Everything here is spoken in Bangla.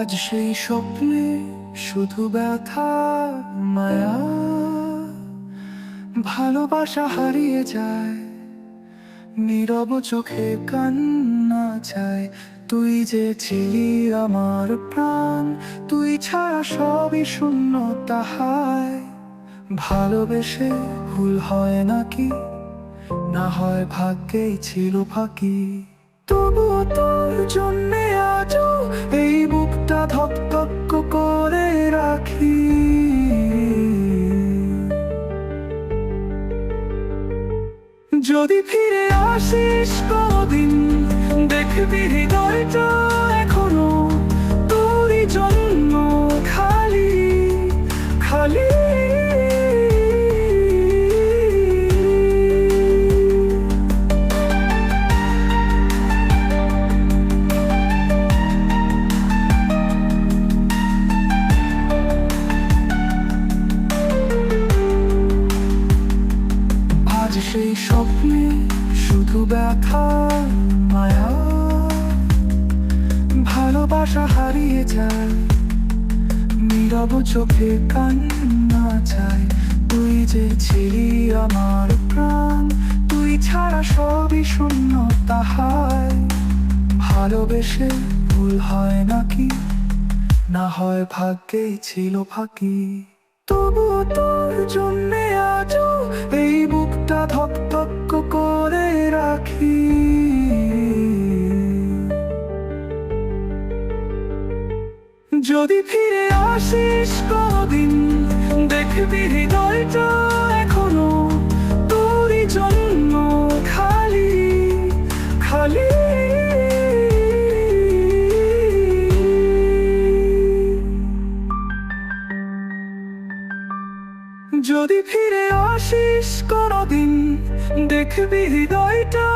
আজ সেই স্বপ্নে শুধু ব্যথা, মায়া। ভালোবাসা হারিয়ে যায়, নীরব চোখে কান্না চায়। তুই যে ছিলি আমার প্রাণ, তুই ছাড়া সবই শূন্য তাহায়। ভালোবেসে ভুল হয় নাকি? না হয় ভাগ্যেই ছিল ফাঁকি। তবুও তোর জন্যে যদি ফিরে আসিস কোনদিন দেখবি হৃদয়টা সেই স্বপ্নে শুধু ব্যথা, মায়া। ভালোবাসা হারিয়ে যায়, নীরব চোখে কান্না চায়। তুই যে ছিলি আমার প্রাণ, তুই ছাড়া সবই শূন্য তাহায়। ভালোবেসে ভুল হয় নাকি? না হয় ভাগ্যেই ছিল ফাঁকি। তবু তোর জন্যে আজও এই বুকটা যদি ফিরে আসিস কোনদিন, দেখবি হৃদয়টা এখনও তোরই জন্য খালি খালি। যদি ফিরে আসিস কোনদিন, দেখবি হৃদয়টা